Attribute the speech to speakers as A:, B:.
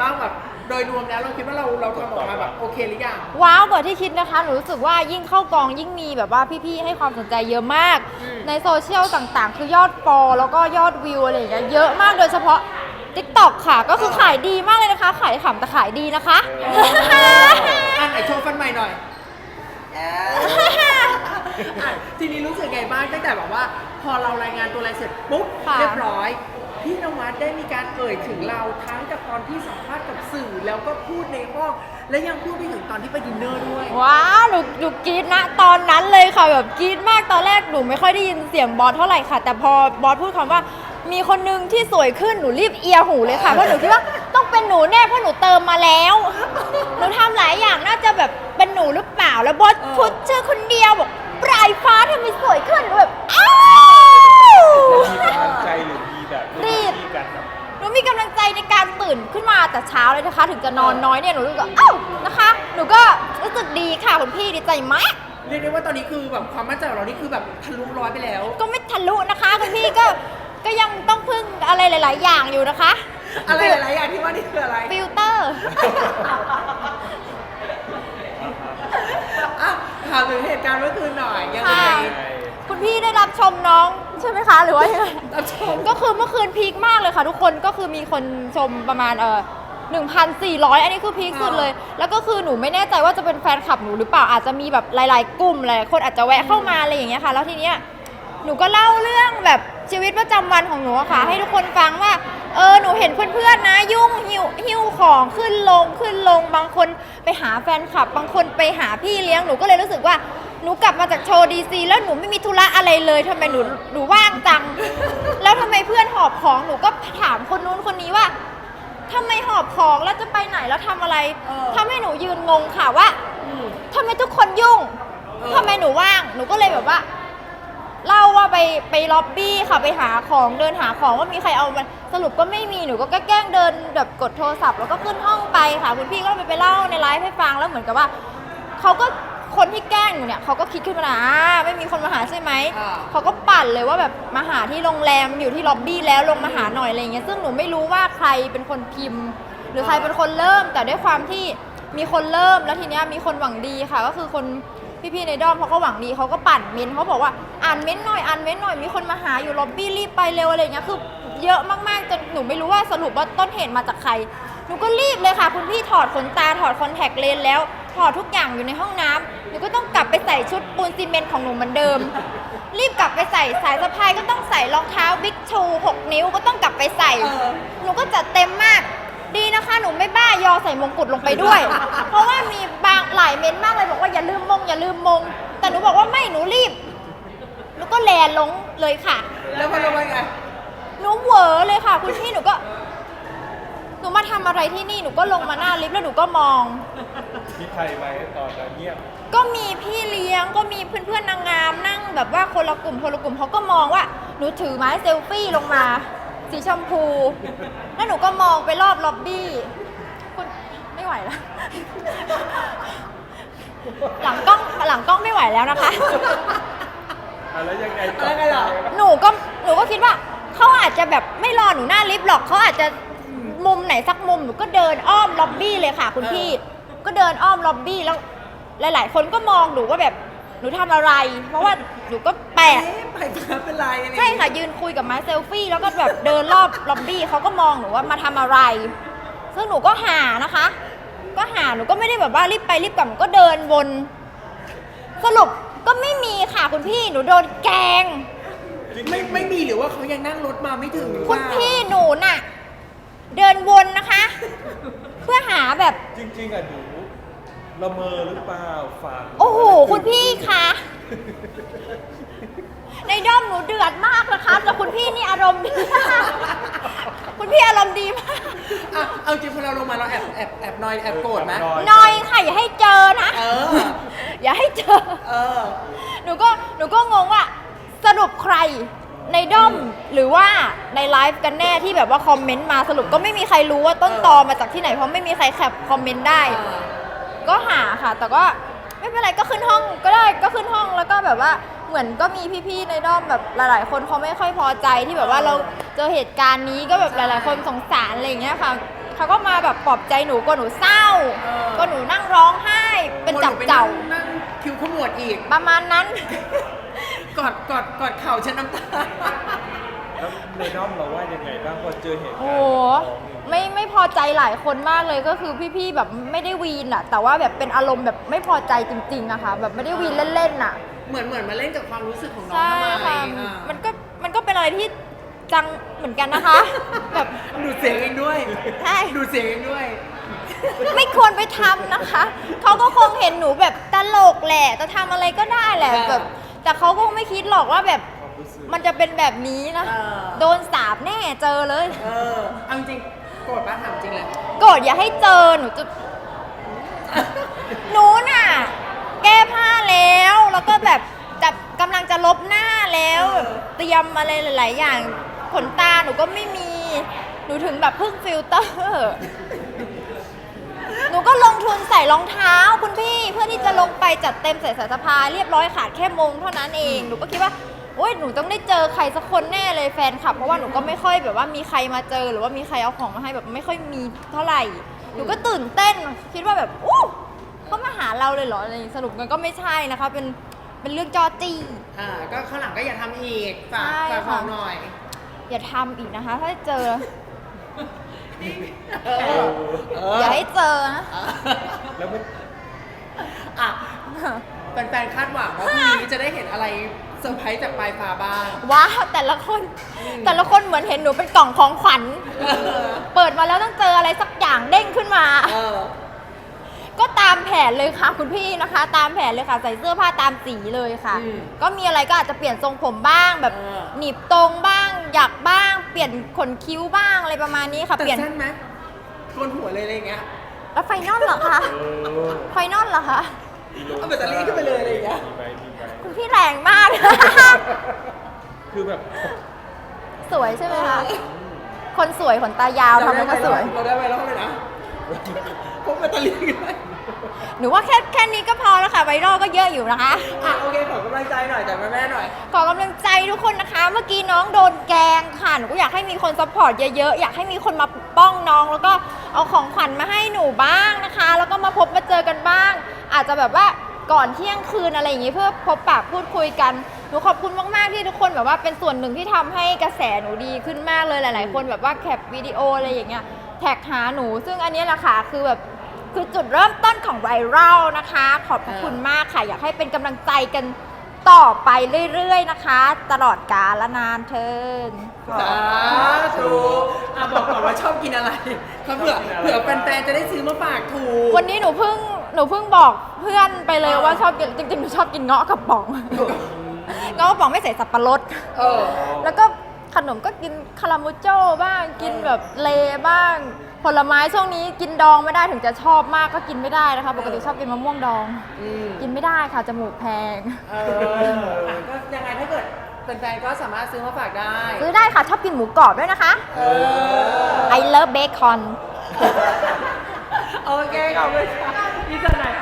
A: บ้างแบบโดยรวมแล้วเราคิดว่าเราเราทำออกมาแบบโอเคหรือยัง
B: ว้าวกว่าที่คิดนะคะหนูรู้สึกว่ายิ่งเข้ากองยิ่งมีแบบว่าพี่ๆให้ความสนใจเยอะมาก
A: อืม
B: ในโซเชียลต่างๆ คือยอดฟอลแล้วก็ยอดวิวอะไรอย่างเงี้ยเยอะมากโดยเฉพาะ TikTok ค่ะ ก็คือขายดีมากเลยนะคะ ขายขำแต่ขายดีนะคะ
A: อันไหนโชว์ฟันใหม่หน่อยอะทีนี้รู้สึกไงบ้างตั้งแต่แบบว่า พอเรารายงานตัวอะไรเสร็จปุ๊บ
B: ค่ะ
A: เรียบร้อย พี่นวัดได้มีการเอ่ยถึงเราทั้งกับตอนที่สัมภาษณ์กับสื่อแล้วก็พูดในห้องและยังพูดไปถึงตอนที่ไปดินเนอร์ด้วย
B: ว้าวหนูหนูกรี๊ดนะตอนนั้นเลยค่ะแบบกรี๊ดมากตอนแรกหนูไม่ค่อยได้ยินเสียงบอสเท่าไหร่ค่ะ แต่พอบอสพูดคำว่า มีคนนึงที่สวยขึ้นหนูรีบเอียหูเลยค่ะเพราะหนูคิดว่าต้องเป็นหนูแน่เพราะหนูเติมมาแล้วหนูทำหลายอย่างน่าจะแบบเป็นหนูหรือเปล่าแล้วบอส
A: เออ
B: พูดชื่อคนเดียวบอกปลายฟ้าทำไมสวยขึ้นหนูแบบอ้าว
C: มีกำลังใจหรือ มีแบบ
B: รีบ
C: ที่กันแบบ
B: หนูมีกำลังใจในการตื่นขึ้นมาแต่เช้าเลยนะคะ ถึงจะนอนน้อยเนี่ยหนูรู้สึกว่าเอ้านะคะ หนูก็รู้สึกดีค่ะคุณพี่ดีใจมาก
A: เรียกได้ว่าตอนนี้คือแบบความมั่นใจของเรานี่คือแบบทะลุร้อยไปแล้ว
B: ก็ไม่ทะลุนะคะคุณพี่ก็ก็ยังต้องพึ่งอะไรหลาย ๆ อย่างอยู่นะคะ
A: อะไรหลายๆอย่างที่ว่านี่คืออะไร
B: ฟิลเตอร์
A: อะถามถึงเหตุการณ์เมื่อคืนหน่อยยังไง
B: ค่ะ คุณพี่ได้รับชมน้อง ใช่ไหมคะหรือว่ายังไง
A: รับชม
B: ก็คือเมื่อคืนพีคมากเลยค่ะ ทุกคนก็คือมีคนชมประมาณเออ1,400 อันนี้คือพีคสุดเลย แล้วก็คือหนูไม่แน่ใจว่าจะเป็นแฟนคลับหนูหรือเปล่าอาจจะมีแบบหลาย ๆ กลุ่มหลายๆคนอาจจะแวะเข้ามาอะไรอย่างเงี้ยค่ะ แล้วทีเนี้ยหนูก็เล่าเรื่องแบบชีวิตประจำวันของหนูอะค่ะ ให้ทุกคนฟังว่า เออหนูเห็นเพื่อนๆนะ ยุ่งหิวหิ้วของขึ้นลงขึ้นลงบางคนไปหาแฟนคลับ บางคนไปหาพี่เลี้ยงหนูก็เลยรู้สึกว่า หนูกลับมาจากโชว์ดีซีแล้วหนูไม่มีธุระอะไรเลยทำไมหนูหนูว่างจัง แล้วทำไมเพื่อนหอบของหนูก็ถามคนนู้นคนนี้ว่าทำไมหอบของแล้วจะไปไหนแล้วทำอะไร
A: เออ
B: ทำให้หนูยืนงงค่ะว่า
A: อืม
B: ทำไมทุกคนยุ่ง
A: เออ
B: ทำไมหนูว่าง หนูก็เลยแบบว่า เล่าว่าไปไปล็อบบี้ค่ะไปหาของเดินหาของว่ามีใครเอามาสรุปก็ไม่มีหนูก็แกล้งเดินแบบกดโทรศัพท์แล้วก็ขึ้นห้องไปค่ะคุณพี่ก็ไปไปเล่าในไลฟ์ให้ฟังแล้วเหมือนกับว่าเขาก็ คนที่แกล้งหนูเนี่ยเขาก็คิดขึ้นมาอ่าไม่มีคนมาหาใช่ไหม
A: อ่า
B: เขาก็ปั่นเลยว่าแบบมาหาที่โรงแรมอยู่ที่ล็อบบี้แล้วลงมาหาหน่อยอะไรอย่างเงี้ยซึ่งหนูไม่รู้ว่าใครเป็นคนพิมพ์ หรือใครเป็นคนเริ่ม แต่ด้วยความที่มีคนเริ่มแล้วทีเนี้ยมีคนหวังดีค่ะ ก็คือคนพี่ๆในด้อมเขาก็หวังดีเขาก็ปั่นเม้นต์เขาบอกว่าอ่านเม้นต์หน่อยอ่านเม้นต์หน่อยมีคนมาหาอยู่ล็อบบี้รีบไปเร็วอะไรอย่างเงี้ยคือเยอะมากๆจนหนูไม่รู้ว่าสรุปว่าต้นเหตุมาจากใคร หนูก็รีบเลยค่ะ คุณพี่ถอดขนตาถอดคอนแทคเลนส์แล้ว ถอดทุกอย่างอยู่ในห้องน้ำหนูก็ต้องกลับไปใส่ชุดปูนซีเมนต์ของหนูเหมือนเดิม รีบกลับไปใส่สายสะพายก็ต้องใส่รองเท้าบิ๊กชู6นิ้วก็ต้องกลับไปใส่
A: เออ
B: หนูก็จัดเต็มมาก ดีนะคะ หนูไม่บ้ายอใส่มงกุฎลงไปด้วย เพราะว่ามีบางหลายเม้นต์มากเลยบอกว่าอย่าลืมมง อย่าลืมมง แต่หนูบอกว่าไม่หนูรีบ หนูก็แลนลงเลยค่ะ
A: แล้วพอเราไปไง
B: หนูเหวอเลยค่ะ คุณพี่หนูก็หนู มาทำอะไรที่นี่หนูก็ลงมาหน้าลิฟต์แล้วหนูก็มอง
C: มีใครไหมตอนนั้นเงียบ
B: ก็มีพี่เลี้ยงก็มีเพื่อนๆนางงามนั่งแบบว่าคนละกลุ่มคนละกลุ่มเขาก็มองว่าหนูถือไม้เซลฟี่ลงมา สีชมพู แล้วหนูก็มองไปรอบล็อบบี้คุณไม่ไหวแล้ว หลังกล้องหลังกล้องไม่ไหวแล้วนะคะ
C: อะแล้วยังไง
A: แล้วไงล่ะ
B: หนูก็หนูก็คิดว่าเขาอาจจะแบบไม่รอหนูหน้าลิฟต์หรอกเขาอาจจะ มุมไหนสักมุมหนูก็เดินอ้อมล็อบบี้เลยค่ะ คุณพี่ ก็เดินอ้อมล็อบบี้แล้วหลาย ๆ คนก็มองหนูว่าแบบหนูทำอะไร เพราะว่าหนูก็แปลก
A: เอ๊ะไปกันเป็นไรอะไรอย่าง
B: ใช่
A: งี้
B: ค่ะยืนคุยกับไม้เซลฟี่แล้วก็แบบเดินรอบล็อบบี้เขาก็มองหนูว่ามาทำอะไร ซึ่งหนูก็หานะคะ ก็หาหนูก็ไม่ได้แบบว่ารีบไปรีบกลับหนูก็เดินวน สรุปก็ไม่มีค่ะคุณพี่หนูโดนแกล้ง
C: จริงๆ
A: ไม่ไม่มีหรือว่าเขายังนั่งรถมาไม่ถึงหรือ
B: คุณ
A: เปล่า
B: พี่หนูน่ะ เดินวนนะคะ เพื่อหาแบบ
C: จริง ๆอะหนูละเมอหรือเปล่าฝัน
B: โอ้โห คุณพี่คะในด้อมหนูเดือดมากนะคะแต่คุณพี่นี่อารมณ์ดีมากคุณพี่อารมณ์ดีมาก
A: อะเอาจริงพอเราลงมาเราแอบแอบแอบนอยแอบโกรธไหม
B: หน้อยค่ะอย่าให้เจอนะ
A: เออ
B: อย่าให้เจอ
A: เออ
B: หนูก็หนูก็งงว่าสรุปใคร ในด้อมหรือว่าในไลฟ์กันแน่ที่แบบว่าคอมเมนต์มาสรุปก็ไม่มีใครรู้ว่าต้นตอมาจากที่ไหนเพราะไม่มีใครแคปคอมเมนต์ได้ ก็หาค่ะ แต่ก็ไม่เป็นไรก็ขึ้นห้องก็ได้ก็ขึ้นห้องแล้วก็แบบว่าเหมือนก็มีพี่ๆในด้อมแบบหลาย ๆ คนเขาไม่ค่อยพอใจที่แบบว่าเราเจอเหตุการณ์นี้ก็แบบหลาย ๆ คนสงสารอะไรอย่างเงี้ยค่ะเขาก็มาแบบปลอบใจหนูก็หนูเศร้า
A: เออ
B: ก็หนูนั่งร้องไห้เป็นจับเจ้า
A: คนหนูไปนั่งนั่งคิวขมวดอีก
B: ประมาณนั้น
A: กอดกอดกอดเข่าฉันน้ำตา
C: แล้วในด้อมเราว่ายังไงบ้างพอเจอเหตุการณ์
B: โอ้โห
C: น้องเนี่ย
B: ไม่ไม่พอใจหลายคนมากเลยก็คือพี่ๆแบบไม่ได้วีนอะแต่ว่าแบบเป็นอารมณ์แบบไม่พอใจจริงๆอะค่ะ แบบไม่ได้วีนเล่นๆอะ
A: เหมือนเหมือนมาเล่นกับความรู้สึกของน้อง
B: ใช่
A: ทำไม
B: ค่ะ
A: อะ
B: มันก็มันก็เป็นอะไรที่จังเหมือนกันนะคะ แบบ
A: ดูดเสียงเองด้วย
B: ใช่
A: ดูดเสียงเองด้วย
B: ไม่ควรไปทำนะคะ เขาก็คงเห็นหนูแบบตลกแหละ จะทำอะไรก็ได้แหละ
A: ค่ะ
B: แบบ แต่เขาคงไม่คิดหรอกว่าแบบ
C: ความรู้สึก
B: มันจะเป็นแบบนี้นะ
A: เออ
B: โดนสาบแน่เจอเลย
A: เออเอาจริงโกรธป้าถามจริงเลย
B: โกรธอย่าให้เจอหนูจะหนูน่ะ แก้ผ้าแล้ว แล้วก็แบบจะกำลังจะลบหน้าแล้ว
A: เออ
B: เตรียมอะไรหลาย ๆ อย่างขนตาหนูก็ไม่มี หนูถึงแบบพึ่งฟิลเตอร์ห นูก็ลงทุนใส่รองเท้าคุณพี่เพื่อที่จะลงไปจัดเต็มใส่สายสะพายเรียบร้อยขาดแค่มงเท่านั้นเองหนูก็คิดว่าโอ๊ยหนูต้องได้เจอใครสักคนแน่เลยแฟนคลับเพราะว่าหนูก็ไม่ค่อยแบบว่ามีใครมาเจอหรือว่ามีใครเอาของมาให้แบบไม่ค่อยมีเท่าไหร่หนูก็ตื่นเต้นคิดว่าแบบอู้เขามาหาเราเลยเหรออะไรอย่างงี้สรุปมันก็ไม่ใช่นะคะเป็นเป็นเรื่องจอจี้
A: อ่าก็ข้างหลังก็อย่าทำอีกฝาก
B: ใช่
A: ฝากบ
B: ค่ะ
A: อกหน่อย
B: อย่าทำอีกนะคะ ถ้าเจอ
A: เอ
B: ย่าให้เจอนะ
C: แล้วไม่
A: อะแฟนๆคาดหวังว่าพรุ่งนี้จะได้เห็นอะไรเซอร์ไพรส์จากปลายฟ้าบ้าง
B: ว้าวแต่ละคน แต่ละคนเหมือนเห็นหนูเป็นกล่องของขวัญ
A: เปิ
B: ดมาแล้วต้องเจออะไรสักอย่างเด้งขึ้นมา
A: เออ
B: ตามแผนเลยค่ะ คุณพี่นะคะ ตามแผนเลยค่ะ ใส่เสื้อผ้าตามสีเลยค่ะ
A: อืม
B: ก็มีอะไรก็อาจจะเปลี่ยนทรงผมบ้างแบบ
A: เออ
B: หนีบตรงบ้างหยักบ้าง เปลี่ยนขนคิ้วบ้างอะไรประมาณนี้ค่ะ
A: แต่
B: เปลี่ยน
A: สั้นไหมโกนหัวเลยอะไรอย่างเงี้ย
B: แล้วไฟนอลเหรอคะ
C: เออ
B: ไฟนอลเหรอคะ
A: เอาแบตเตอรี่ขึ้นไปเลยอะไรอย่างเงี้ย
C: มีไหมมีไหม
B: คุณพี่แรงมาก
C: คือแบบ
B: สวยใช่ไหมคะคนสวยขนตายาวทำแล้วก็สวย
A: เราได้ไวรัลเลยนะพกแบตเตอรี่กันไหม
B: หนูว่าแค่แค่นี้ก็พอแล้วค่ะไวรัลก็เยอะอยู่นะคะ
A: อะโอเคขอกำลังใจหน่อยจากแม่ๆหน่อย
B: ขอกำลังใจทุกคนนะคะ เมื่อกี้น้องโดนแกล้งค่ะ หนูก็อยากให้มีคนซัพพอร์ตเยอะๆ อยากให้มีคนมาปกป้องน้อง แล้วก็เอาของขวัญมาให้หนูบ้างนะคะ แล้วก็มาพบมาเจอกันบ้าง อาจจะแบบว่าก่อนเที่ยงคืนอะไรอย่างงี้เพื่อพบปะพูดคุยกัน หนูขอบคุณมากๆที่ทุกคนแบบว่าเป็นส่วนหนึ่งที่ทำให้กระแสหนูดีขึ้นมากเลยหลาย ๆ คนแบบว่าแคปวิดีโออะไรอย่างเงี้ยแท็กหาหนู ซึ่งอันนี้แหละค่ะคือแบบ คือจุดเริ่มต้นของไวรัลนะคะ ขอบพระคุณมากค่ะ อยากให้เป็นกำลังใจกันต่อไปเรื่อยๆนะคะ ตลอดกาลและนานเทิน
A: สาธุอะบอกก่อนว่าชอบกินอะไรเขาเผื่อเผื่อแฟนๆจะได้ซื้อมาฝากถูก
B: วันนี้หนูเพิ่งหนูเพิ่งบอกเพื่อนไปเลย
A: อ่า
B: ว่าชอบกินจริงๆหนูชอบกินเงาะกับป๋องเงาะกับป๋องไม่ใส่สับปะรด
A: เออ
B: แล้วก็ขนมก็กินคารามูโจ้บ้างกินแบบเลบ้าง ผลไม้ช่วงนี้กินดองไม่ได้ถึงจะชอบมากก็กินไม่ได้นะคะ ปกติชอบกินมะม่วงดอง
A: อืม
B: กินไม่ได้ค่ะจมูกแพง
A: เอออะก็ยังไงถ้าเกิดแฟนๆก็สามารถซื้อมาฝากได้
B: ซื้อได้ค่ะชอบกินหมูกรอบด้วยนะคะ
A: เออ
B: I love bacon
A: โอเคขอบคุณค่ะที่สนาย